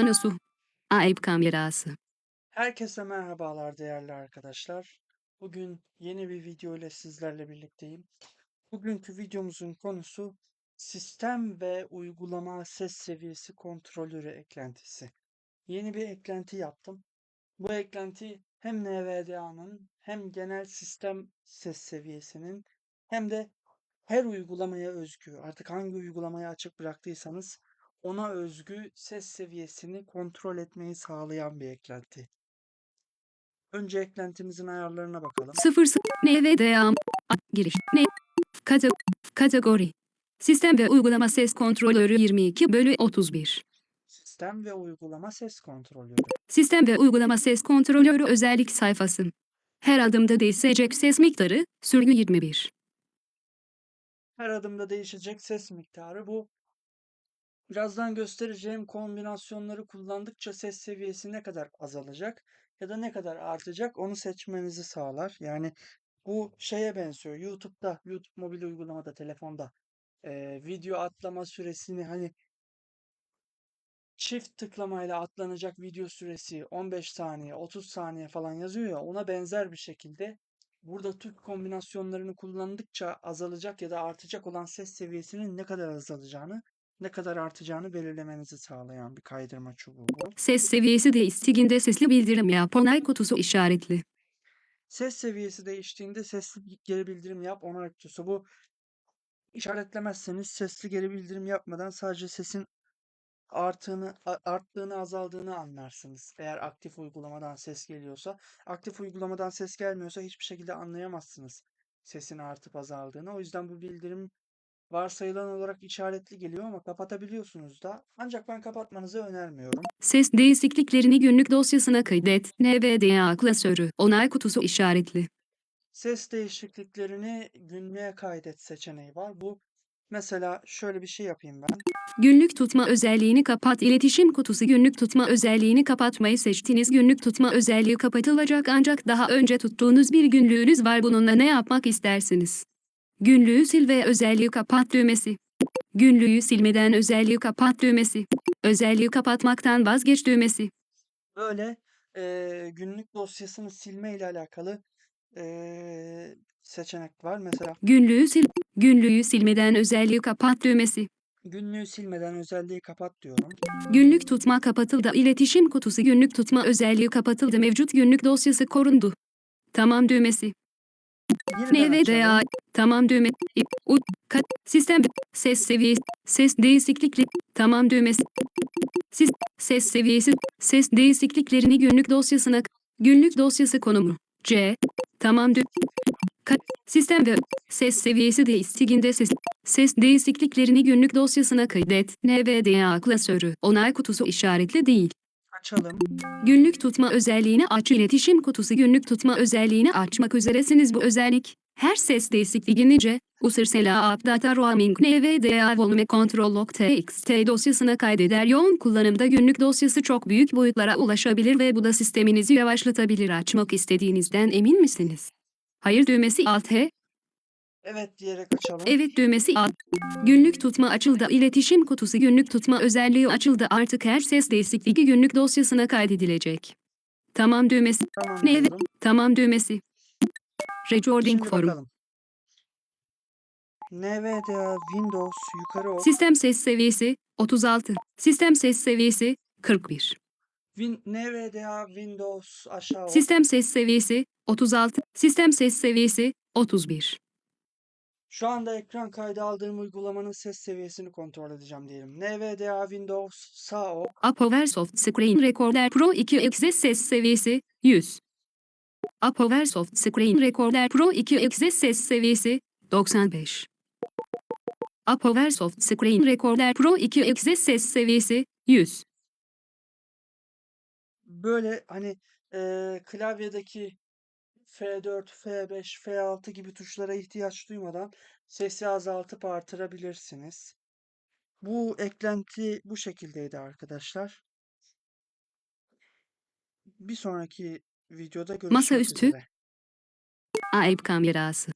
Konusu. Ayıp kamerası. Herkese merhabalar değerli arkadaşlar. Bugün yeni bir video ile sizlerle birlikteyim. Bugünkü videomuzun konusu sistem ve uygulama ses seviyesi kontrolörü eklentisi. Yeni bir eklenti yaptım. Bu eklenti hem NVDA'nın hem genel sistem ses seviyesinin hem de her uygulamaya özgü artık hangi uygulamayı açık bıraktıysanız ona özgü ses seviyesini kontrol etmeyi sağlayan bir eklenti. Önce eklentimizin ayarlarına bakalım. 0 NVDA giriş. Ne? Kate kategori. Sistem ve uygulama ses kontrolörü 22 bölü 31. Sistem ve uygulama ses kontrolörü. Sistem ve uygulama ses kontrolörü özellik sayfası. Her adımda değişecek ses miktarı sürgü 21. Her adımda değişecek ses miktarı bu. Birazdan göstereceğim kombinasyonları kullandıkça ses seviyesi ne kadar azalacak ya da ne kadar artacak onu seçmenizi sağlar. Yani bu şeye benziyor. YouTube'da, YouTube mobil uygulamada, telefonda eee, video atlama süresini hani çift tıklamayla atlanacak video süresi 15 saniye, 30 saniye falan yazıyor ya ona benzer bir şekilde burada Türk kombinasyonlarını kullandıkça azalacak ya da artacak olan ses seviyesinin ne kadar azalacağını, ne kadar artacağını belirlemenizi sağlayan bir kaydırma çubuğu bu. Ses seviyesi değiştiğinde sesli bildirim yap. Onay kutusu işaretli. Ses seviyesi değiştiğinde sesli geri bildirim yap onay kutusu. Bu işaretlemezseniz sesli geri bildirim yapmadan sadece sesin arttığını, arttığını, azaldığını anlarsınız. Eğer aktif uygulamadan ses geliyorsa, aktif uygulamadan ses gelmiyorsa hiçbir şekilde anlayamazsınız sesin artıp azaldığını. O yüzden bu bildirim varsayılan olarak işaretli geliyor ama kapatabiliyorsunuz da. Ancak ben kapatmanızı önermiyorum. Ses değişikliklerini günlük dosyasına kaydet. NVDA klasörü. Onay kutusu işaretli. Ses değişikliklerini günlüğe kaydet seçeneği var. Bu mesela şöyle bir şey yapayım ben. Günlük tutma özelliğini kapat. İletişim kutusu günlük tutma özelliğini kapatmayı seçtiniz. Günlük tutma özelliği kapatılacak ancak daha önce tuttuğunuz bir günlüğünüz var. Bununla ne yapmak istersiniz? Günlüğü sil ve özelliği kapat düğmesi. Günlüğü silmeden özelliği kapat düğmesi. Özelliği kapatmaktan vazgeç düğmesi. Böyle eee, günlük dosyasını silme ile alakalı eee, seçenek var. Mesela Günlüğü sil. Günlüğü silmeden özelliği kapat düğmesi. günlüğü silmeden özelliği kapat diyorum. Günlük tutma kapatıldı. İletişim kutusu günlük tutma özelliği kapatıldı. Mevcut günlük dosyası korundu. Tamam düğmesi. NVDA tamam düğme. İ- u kat. Sistem ses seviyesi ses değişiklikli tamam düğmesi Sis, ses seviyesi ses değişikliklerini günlük dosyasına günlük dosyası konumu. C tamam dü kat. Sistem ve ses seviyesi değiştiğinde ses ses değişikliklerini günlük dosyasına kaydet. NVDA klasörü onay kutusu işaretli değil Açalım. Günlük tutma özelliğini aç. İletişim kutusu günlük tutma özelliğini açmak üzeresiniz. Bu özellik her ses değişikliğinice Usersela App Data Roaming NVDA Volume Control Log TXT dosyasına kaydeder. Yoğun kullanımda günlük dosyası çok büyük boyutlara ulaşabilir ve bu da sisteminizi yavaşlatabilir. Açmak istediğinizden emin misiniz? Hayır düğmesi Alt H, Evet diyerek açalım. Evet düğmesi Alt. Günlük tutma açıldı. İletişim kutusu günlük tutma özelliği açıldı. Artık her ses değişikliği günlük dosyasına kaydedilecek. Tamam düğmesi. Tamam Ne evet. Tamam düğmesi. Recording Şimdi form. bakalım. NVDA Windows yukarı ok. Sistem ses seviyesi 36. Sistem ses seviyesi 41. Win, NVDA Windows aşağı ok. Sistem ses seviyesi 36. Sistem ses seviyesi 31. Şu anda ekran kaydı aldığım uygulamanın ses seviyesini kontrol edeceğim diyelim. NVDA Windows sağ ok. Apover Soft Screen Recorder Pro 2 Exe ses seviyesi 100. Apover Soft Screen Recorder Pro 2 Exe ses seviyesi 95. Apover Soft Screen Recorder Pro 2 Exe ses seviyesi 100. Böyle hani eee, klavyedeki F4, F5, F6 gibi tuşlara ihtiyaç duymadan sesi azaltıp artırabilirsiniz. Bu eklenti bu şekildeydi arkadaşlar. Bir sonraki videoda görüşmek Masaüstü. üzere. Ayıp kamerası.